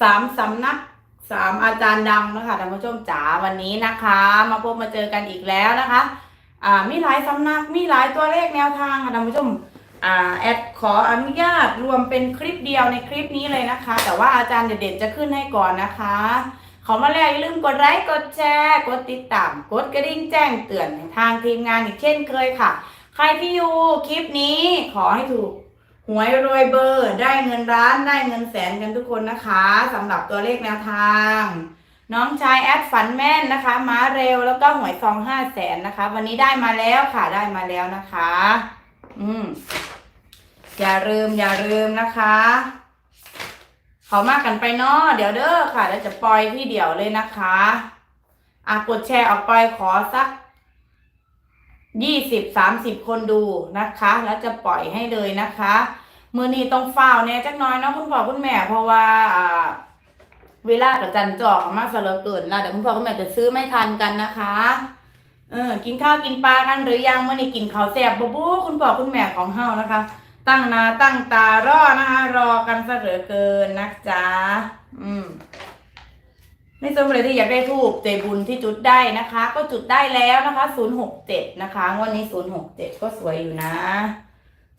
สามสำนักสามอาจารย์ดังนะคะท่านผู้ชมจ๋าวันนี้นะคะ มาพบมาเจอกันอีกแล้วนะคะ อ่ามีหลายสำนักมีหลายตัวเลขแนวทางค่ะท่านผู้ชมอ่าแอดขออนุญาตรวมเป็นคลิปเดียวในคลิปนี้เลยนะคะ แต่ว่าอาจารย์เด็ดๆจะขึ้นให้ก่อนนะคะขอมาแล้วอย่าลืมกดไลค์กดแชร์กดติดตามกดกระดิ่งแจ้งเตือนทางทีมงานอีกเช่นเคยค่ะ ใครที่อยู่คลิปนี้ขอให้ถูก หวยรวยเบอร์ ได้เงินล้านได้เงินแสนกันทุกคนนะคะสำหรับตัวเลขแนวทาง น้องชายแอดฝันแม่นนะคะม้าเร็วแล้วก็หวยซองห้าแสนนะคะ วันนี้ได้มาแล้วค่ะได้มาแล้วนะคะ อืมอย่าลืมอย่าลืมนะคะเขามากกันไปเนาะเดี๋ยวเด้อค่ะแล้วจะปล่อยที่เดียวเลยนะคะ อะกดแชร์ออกไปขอสัก ยี่สิบสามสิบคนดูนะคะ แล้วจะปล่อยให้เลยนะคะมือนี้ต้องฝ้าเนี่ยจักน้อยเนาะคุณพ่อคุณแม่เพราะว่าเวลากับจันจอกมาสหลเกินแล้วเดี๋ยวคุณพ่อคุณแม่จะซื้อไม่ทันกันนะคะเออกินข้าวกินปลากันหรือยังมื่อนี้กินข้าวแซ่บบูบูคุณพ่อคุณแม่ของเฮานะคะ ตั้งนาตั้งตารอนะคะ รอกันซะเหลือเกินนะจ๊ะอืม ในส่วนใครที่อยากได้ทูบเจบุญที่จุดได้นะคะ ก็จุดได้แล้วนะคะ067นะคะงวันนี้067ก็สวยอยู่นะ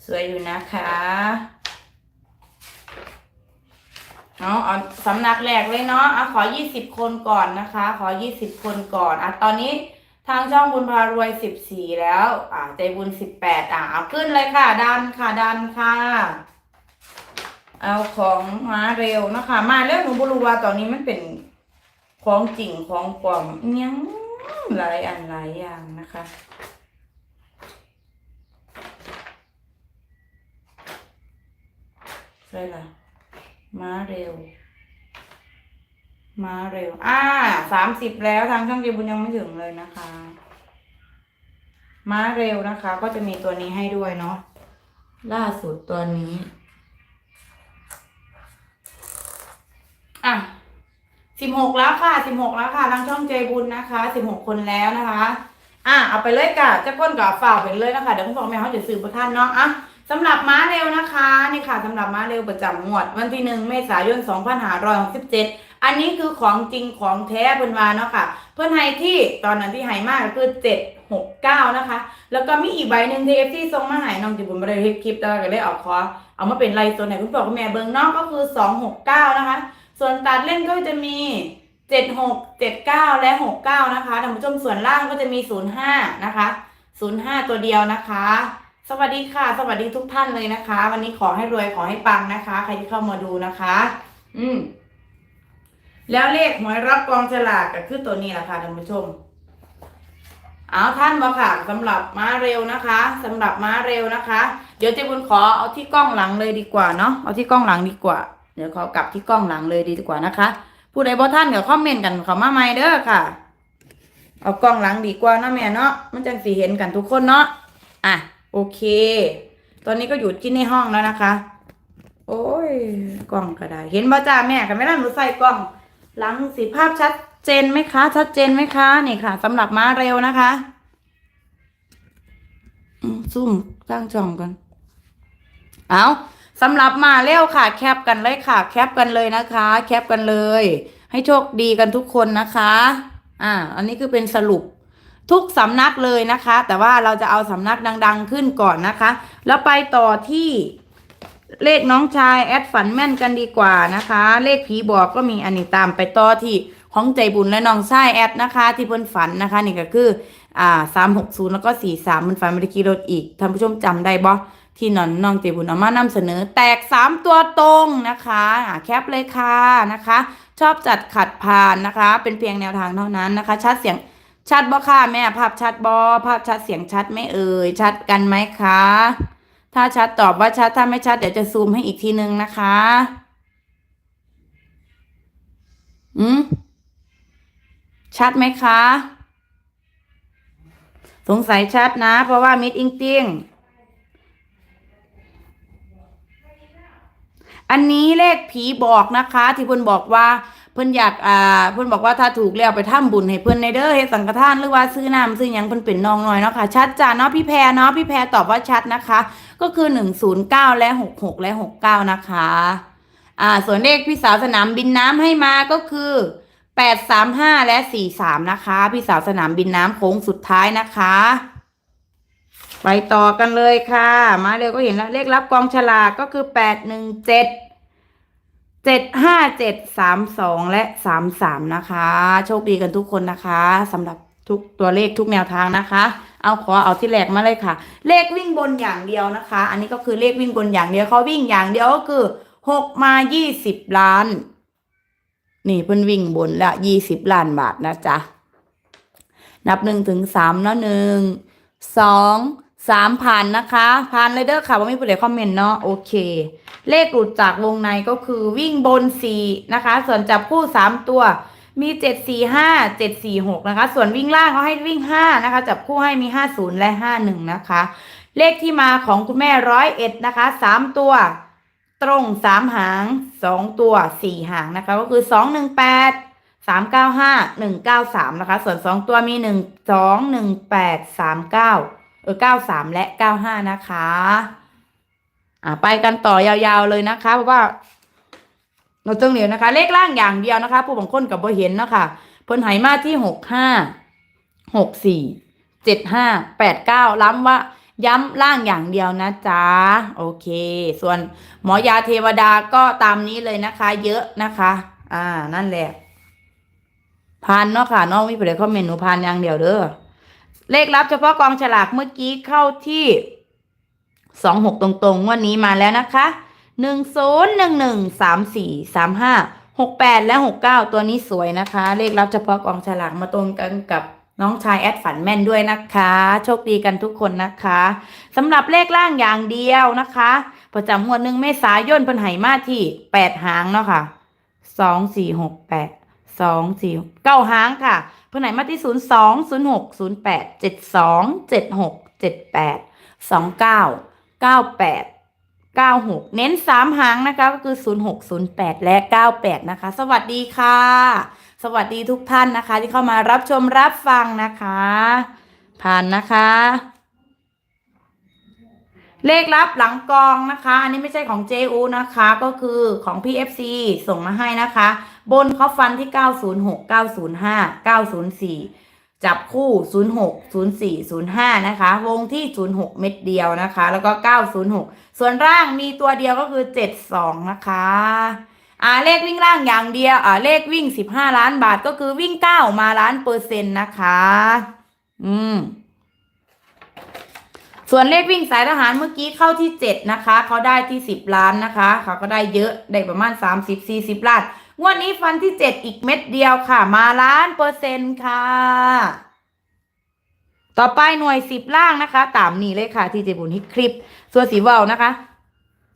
สวยอยู่นะคะเอาเอาสำนักแรกเลยเนาะอะขอ20คนก่อนนะคะ ขอ20คนก่อนอะตอนนี้ทางช่องบุญพารวย14แล้ว อะใจบุญ18อะเอาขึ้นเลยค่ะ ดันค่ะ ดันค่ะ เอาของมาเร็วนะคะ มาเร็วหนูบรู้ว่าตอนนี้มันเป็น ของจริงของปลอมยังหลายอันหลายอย่างนะคะใช่ละม้าเร็ว ม้าเร็ว อ่าสามสิบแล้วทางช่องเจบุญยังไม่ถึงเลยนะคะ ม้าเร็วนะคะ ก็จะมีตัวนี้ให้ด้วยเนาะล่าสุดตัวนี้ อะ สิบหกแล้วค่ะสิบหกแล้วค่ะทางช่องใจบุญนะคะสิบหกคนแล้วนะคะ อะเอาไปเลยค่ะจะก้นกับฝ่าไปเลยนะคะเดี๋ยวคุณพ่อแม่เขาจะซื้อประท่านเนาะอะสำหรับม้าเร็วนะคะนี่ค่ะสำหรับม้าเร็วประจำงวด วันที่หนึ่งเมษายนสองพันห้าร้อยหกสิบเจ็ดอันนี้คือของจริงของแท้เพิ่อนมาเนาะค่ะ เพื่อนให้ที่ตอนนั้นที่ให้มากก็คือเจ็ดหกเก้านะคะ แล้วก็มีอีกใบหนึ่งที่เอฟซีส่งมาให้น้องจิบุญบริเฮ็ดคลิปแล้วก็เลยเอาขอเอามาเป็นไลน์ตัวไหนคุณพ่อคุณแม่เบิ้งนาะก็คือสองหกเก้านะคะ ส่วนตัดเล่นก็จะมีเจ็ดหกเจ็ดเก้าและหกเก้านะคะท่านผู้ชมส่วนล่างก็จะมีศูนย์ห้านะคะศูนย์ห้าตัวเดียวนะคะ สวัสดีค่ะ สวัสดีทุกท่านเลยนะคะ วันนี้ขอให้รวยขอให้ปังนะคะ ใครที่เข้ามาดูนะคะ อืมแล้วเลขหวยรับกองฉลากก็คือตัวนี้แหละค่ะท่านผู้ชม เอาท่านมาค่ะสำหรับม้าเร็วนะคะสำหรับม้าเร็วนะคะ เดี๋ยวเจ๊บุญขอเอาที่กล้องหลังเลยดีกว่าเนาะเอาที่กล้องหลังดีกว่า ดี๋ยวขอกลับที่กล้องหลังเลยดีกว่านะคะ ผู้ใดบ่ท่านเดี๋ยวคอมเมนต์กันเขามาใหม่เด้อค่ะ เอากล้องหลังดีกว่านะแม่เนาะมันจังสีเห็นกันทุกคนเนาะอะโอเค ตอนนี้ก็อยู่ที่ในห้องแล้วนะคะ โอ้ยกล้องก็ได้ เห็นบ่จ้าแม่กันไม่ได้หนูใส่กล้อง หลังสีภาพชัดเจนไหมคะ ชัดเจนไหมคะนี่ค่ะสำหรับม้าเร็วนะคะอืซุ่มตั้งจองกันเอา สำหรับมาเร็วค่ะ แคปกันเลยค่ะ แคปกันเลยนะคะ แคปกันเลย ให้โชคดีกันทุกคนนะคะ อ่า อันนี้คือเป็นสรุปทุกสำนักเลยนะคะ แต่ว่าเราจะเอาสำนักดัง ๆ ขึ้นก่อนนะคะ แล้วไปต่อที่เลขน้องชายแอดฝันแม่นกันดีกว่านะคะ เลขผีบอกก็มีอันนี้ตามไปต่อที่ของใจบุญและน้องชายแอดนะคะ ที่เพิ่นฝันนะคะ นี่ก็คืออ่าสามหกศูนย์แล้วก็สี่สามมันฝันม่ได้ขี่รถอีกท่านผู้ชมจำได้บ่ ที่นอนน้องเจบุญเอามานำเสนอแตกสามตัวตรงนะคะแคปเลยค่ะนะคะ ชอบจัดขัดผ่านนะคะ เป็นเพียงแนวทางเท่านั้นนะคะ ชัดเสียงชัดบ่ค่ะแม่ภาพชัดบ่ภาพชัดเสียงชัดไม่เอ่ยชัดกันไหมคะถ้าชัดตอบว่าชัดถ้าไม่ชัดเดี๋ยวจะซูมให้อีกทีนึงนะคะอืมชัดไหมคะ สงสัยชัดนะ เพราะว่ามิดอิงติง อันนี้เลขผีบอกนะคะ ที่เพิ่นบอกว่าเพิ่นอยากอ่าเพิ่นบอกว่าถ้าถูกแล้วไปทำบุญให้เพิ่นในเด้อเฮ็ดสังฆทานหรือว่าซื้อน้ำซื้อหยังเพิ่นเป็นน้องน้อยเนาะค่ะชัดจ้าเนาะพี่แพรเนาะพี่แพรตอบว่าชัดนะคะ ก็คือ109และ66และ69นะคะอ่าส่วนเลขพี่สาวสนามบินน้ำให้มาก็คือแปดสามห้าและสี่สามนะคะ พี่สาวสนามบินน้ำโค้งสุดท้ายนะคะ ไปต่อกันเลยค่ะ มาเร็วก็เห็นแล้ว เลขรับกองฉลากก็คือแปดหนึ่งเจ็ดเจ็ดห้าเจ็ดสามสองและสามสามนะคะ โชคดีกันทุกคนนะคะสำหรับทุกตัวเลขทุกแนวทางนะคะ เอาขอเอาที่แรกมาเลยค่ะ เลขวิ่งบนอย่างเดียวนะคะ อันนี้ก็คือเลขวิ่งบนอย่างเดียวเขาวิ่งอย่างเดียวก็คือหกมายี่สิบล้าน นี่เพิ่นวิ่งบนละยี่สิบล้านบาทนะจ๊ะนับหนึ่งถึงสามเนาะหนึ่งสอง สามผ่านนะคะผ่านเลยเด้อค่ะว่าม่ผู้ใดคอมเมนต์เนาะโอเค เลขหลุดจากวงในก็คือวิ่งบนสี่นะคะ ส่วนจับคู่สามตัว มีเจ็ดสี่ห้าเจ็ดสี่หกนะคะ ส่วนวิ่งล่างเขาให้วิ่งห้านะคะ จับคู่ให้มีห้าศูนย์และห้าหนึ่งนะคะ เลขที่มาของคุณแม่ร้อยเอ็ดนะคะสามตัว ตรงสามหางสองตัวสี่หางนะคะ ก็คือสองหนึ่งแปดสามเก้าห้าหนึ่งเก้าสามนะคะ ส่วนสองตัวมีหนึ่งสองหนึ่งแปดสามเก้า ออเก้าสามและเก้าห้านะคะ อ่าไปกันต่อยาวๆเลยนะคะเพราะว่าเราต้งเหนียวนะคะ เลขล่างอย่างเดียวนะคะ ผู้บางคนกับบ่เห็นเนาะคะเพิ่นไหมาที่หกห้าหกสี่เจ็ดห้าแปดเก้าล้ำว่าย้ำล่างอย่างเดียวนะจ๊ะโอเค ส่วนหมอยาเทวดาก็ตามนี้เลยนะคะ เยอะนะคะ อ่านั่นแหละพานเนาะค่ะน้องมีประเด็นคอมเมนต์หนูพานอย่างเดียวเด้อ เลขลับเฉพาะกองฉลากเมื่อกี้เข้าที่สองหกตรงๆงวันนี้มาแล้วนะคะหนึ่งศูนย์หนึ่งหนึ่งสามสี่สามห้าหกแปดและหกเก้าตัวนี้สวยนะคะ เลขลับเฉพาะกองฉลากมาตรงกันกับน้องชายแอดฝันแม่นด้วยนะคะ โชคดีกันทุกคนนะคะสำหรับเลขล่างอย่างเดียวนะคะ ประจำงวดหนึ่งเมษายนพิ่นไหมาที่แปดหางเนาะค่ะสองสี่หกแปดสองสี่เก้าหางค่ะ เพิ่นไหนมาที่ศูนย์สองศูนย์หกศูนย์แปดเจ็ดสองเจ็ดหกเจ็ดแปดสองเก้าเก้าแปดเก้าหกเน้นสามหางนะคะก็คือศูนย์หกศูนย์แปดและเก้าแปดนะคะ สวัสดีค่ะ สวัสดีทุกท่านนะคะ ที่เข้ามารับชมรับฟังนะคะ ผ่านนะคะเลขลับหลังกองนะคะ อันนี้ไม่ใช่ของ JU นะคะ ก็คือของ PFC ส่งมาให้นะคะ บนเขาฟันที่ 906 905 904 จับคู่ 06 04 05 นะคะ วงที่ 06 เม็ดเดียวนะคะ แล้วก็ 906 ส่วนร่างมีตัวเดียวก็คือ 72 นะคะอ่าเลขวิ่งล่างอย่างเดียวอ่าเลขวิ่ง 15 ล้านบาทก็คือวิ่ง 9 มาล้านเปอร์เซ็นต์นะคะ อืมส่วนเลขวิ่งสายทหารเมื่อกี้เข้าที่ 7 นะคะ เขาได้ที่ 10 ล้านนะคะ เขาก็ได้เยอะได้ประมาณ 30 40 ล้าน งวดนี้ฟันที่7อีกเม็ดเดียวค่ะ มาล้านเปอร์เซ็นต์ค่ะ ต่อไปหน่วย10ล่างนะคะ ตามนี้เลยค่ะ ที่เจบุญฮิตคลิป ส่วนสีเวานะคะ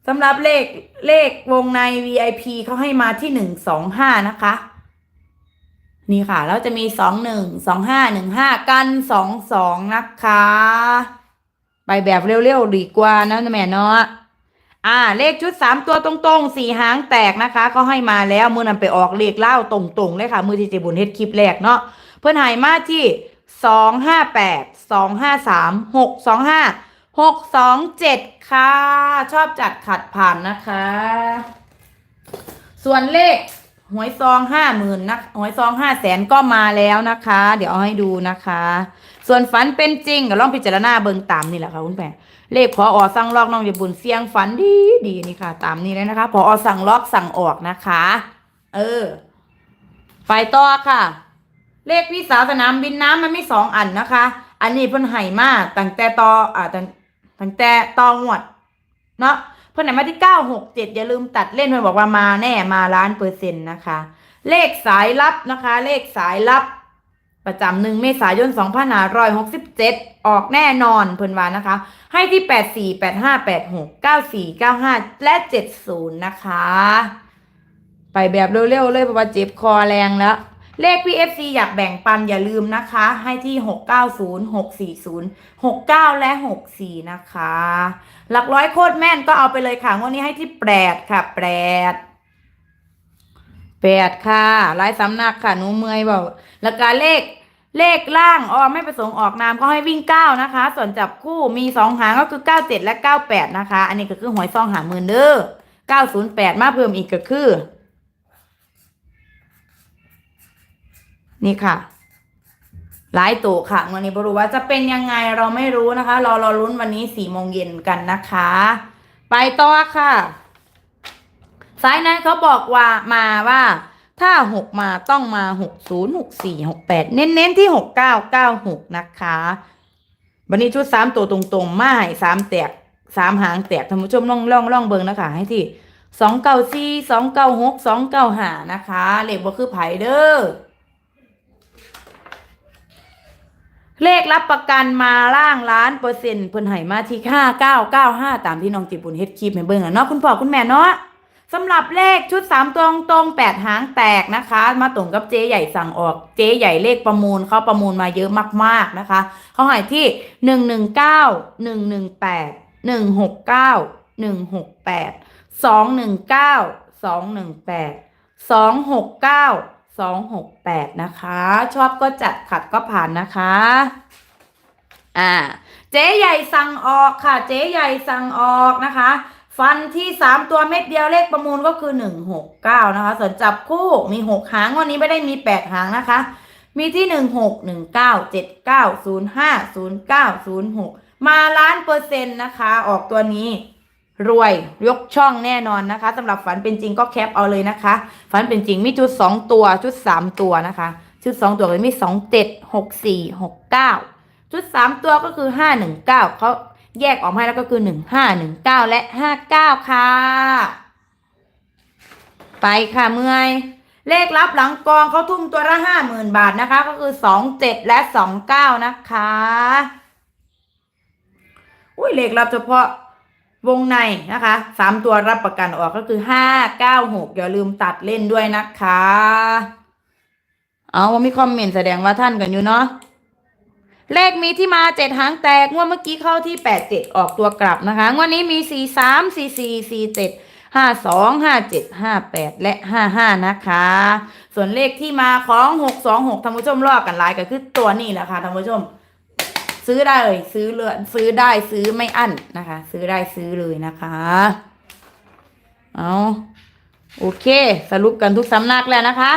สำหรับเลขเลขวงใน VIP เขาให้มาที่125นะคะ นี่ค่ะ แล้วจะมี21 25 15กัน22นะคะ ไปแบบเร็วๆดีกว่านะแม่เนาะ อ่า เลขชุดสามตัวตรงๆสี่หางแตกนะคะเขาให้มาแล้วมือนั้นไปออกเลขเล่าตรงๆเลยค่ะ มือที่เจบุญเฮ็ดคลิปแรกเนาะเพื่อนหายมาที่สองห้าแปดสองห้าสามหกสองห้าหกสองเจ็ดค่ะ ชอบจัดขัดผ่านนะคะ ส่วนเลขหวยซองห้าหมื่นนะหวยซองห้าแสนก็มาแล้วนะคะ เดี๋ยวเอาให้ดูนะคะ ส่วนฝันเป็นจริงก็ลองพิจารณาเบิ่งตามนี่แหละค่ะคุณแม่เลขพออสั่งลอกน้องอย่าบุญเสียงฝันดีดีนี่ค่ะ ตามนี้เลยนะคะพออสั่งลอกสั่งออกนะคะ เออไปต่อค่ะ เลขพี่สาวสนามบินน้ำมันมีสองอันนะคะ อันนี้เพิ่นให้มากตั้งแต่ต่ออ่าตั้งตั้งแต่ต่องวดเนาะเพิ่นไหนมาที่เก้าหกเจ็ดอย่าลืมตัดเล่นเพิ่นบอกว่ามาแน่มาล้านเปอร์เซ็นต์นะคะ เลขสายลับนะคะ เลขสายลับ ประจำหนึ่งเมษายน2567 ออกแน่นอนเพิ่นว่านะคะ ให้ที่ 84 85 86 94 95 และ 70 นะคะ ไปแบบเร็วๆเลยเพราะว่าเจ็บคอแรงแล้ว เลข PFC อยากแบ่งปันอย่าลืมนะคะ ให้ที่ 690 640 69 และ 64 นะคะ หลักร้อยโคตรแม่นก็เอาไปเลยค่ะ งวดนี้ให้ที่ 8 ค่ะ 8 แปดค่ะหลายสำนักค่ะหนูเมื่อยเบาแล้วก็เลขเลขล่างออไม่ประสงค์ออกนามก็ให้วิ่งเก้านะคะ ส่วนจับคู่มีสองหางก็คือเก้าเจ็ดและเก้าแปดนะคะ อันนี้ก็คือหวยซองหาหมื่นเด้อเก้าศูนย์แปดมาเพิ่มอีกก็คือ นี่ค่ะ หลายตัวค่ะวันนี้บรู้ว่าจะเป็นยังไงเราไม่รู้นะคะ เราราลุ้นวันนี้สี่โมงเย็นกันนะคะ ไปต่อค่ะ สายนั้นเขาบอกว่ามาว่า ถ้าหกมาต้องมาหกศูนย์หกสี่หกแปดเน้นๆที่หกเก้าเก้าหกนะคะวันนี้ชุดสามตัวตรงๆ มาให้สามแตกสามหางแตกท่านผู้ชมล่องล่องล่องเบิงนะคะให้ที่สองเก้าสี่สองเก้าหกสองเก้าหานะคะเลขบ่คือไผเด้อเลขรับประกันมาล่างล้านเปอร์เซ็นต์เพิ่นให้มาที่ค่าเก้าเก้าห้าตามที่น้องจิบุญเฮ็ดคลิปให้เบิ่งอะเนาะคุณพ่อคุณแม่เนาะ สำหรับเลขชุดสามตัวตรงแปดหางแตกนะคะ มาตรงกับเจ๊ใหญ่สั่งออกเจ๊ใหญ่เลขประมูลเขาประมูลมาเยอะมากๆนะคะเขาให้ที่หนึ่งหนึ่งเก้าหนึ่งหนึ่งแปดหนึ่งหกเก้าหนึ่งหกแปดสองหนึ่งเก้าสองหนึ่งแปดสองหกเก้าสองหกแปดนะคะ ชอบก็จัดขัดก็ผ่านนะคะ อ่า เจ๊ใหญ่สั่งออกค่ะ เจ๊ใหญ่สั่งออกนะคะ ฟันที่สามตัวเม็ดเดียวเลขประมูลก็คือหนึ่งหกเก้านะคะ ส่วนจับคู่มีหกหางวันนี้ไม่ได้มีแปดหางนะคะ มีที่หนึ่งหกหนึ่งเก้าเจ็ดเก้าศูนย์ห้าศูนย์เก้าศูนย์หกมาล้านเปอร์เซ็นต์นะคะ ออกตัวนี้รวยยกช่องแน่นอนนะคะสำหรับฝันเป็นจริงก็แคปเอาเลยนะคะ ฝันเป็นจริงมีชุดสองตัวชุดสามตัวนะคะ ชุดสองตัวก็มีสองเจ็ดหกสี่หกเก้าชุดสามตัวก็คือห้าหนึ่งเก้าเขา แยกออกมาให้แล้วก็คือหนึ่งห้าหนึ่งเก้าและห้าเก้าค่ะ ไปค่ะเมื่อย เลขลับหลังกองเขาทุ่มตัวละห้าหมื่นบาทนะคะ ก็คือสองเจ็ดและสองเก้านะคะ อุ้ยเลขลับเฉพาะวงในนะคะสามตัวรับประกันออกก็คือห้าเก้าหกอย่าลืมตัดเล่นด้วยนะคะ เอาว่ามีคอมเมนต์แสดงว่าท่านกันอยู่เนาะ เลขมีที่มาเจ็ดหางแตกงวดเมื่อกี้เข้าที่แปดเจ็ดออกตัวกลับนะคะงวดนี้มีสี่สามสี่สี่สี่เจ็ดห้าสองห้าเจ็ดห้าแปดและห้าห้านะคะ ส่วนเลขที่มาของหกสองหกท่านผู้ชมรอกันหลายก็คือตัวนี้แหละค่ะท่านผู้ชม ซื้อได้เลยซื้อเลือซื้อได้ซื้อไม่อั้นนะคะ ซื้อได้ซื้อเลยนะคะ เอาโอเค สรุปกันทุกสำนักแล้วนะคะ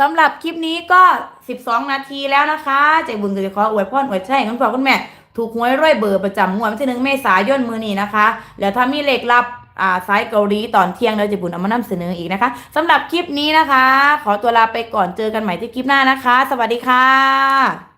สำหรับคลิปนี้ก็ 12 นาทีแล้วนะคะเจ๊บุญก็จะขออวยพรอวยชัยคุณพ่อคุณแม่ ถูกหวยร้อยเบอร์ประจำงวดวันที่หนึ่งเมษายนมือนี้นะคะ แล้วถ้ามีเลขลับอ่าสายเกาหลีตอนเที่ยงเดี๋ยวเจ๊บุญเอามานำเสนออีกนะคะสำหรับคลิปนี้นะคะ ขอตัวลาไปก่อนเจอกันใหม่ที่คลิปหน้านะคะ สวัสดีค่ะ